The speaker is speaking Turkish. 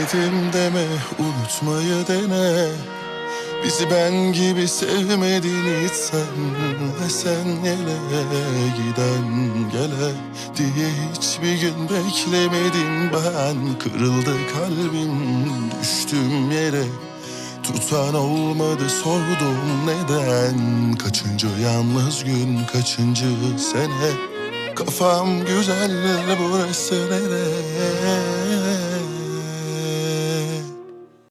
Denedim deme unutmayı dene. Bizi ben gibi sevmedin hiç sen Ve sen yele giden gele Diye hiçbir gün beklemedim ben Kırıldı kalbim düştüm yere. Tutan olmadı sordum neden. Kaçıncı yalnız gün kaçıncı sene? Kafam güzel burası nere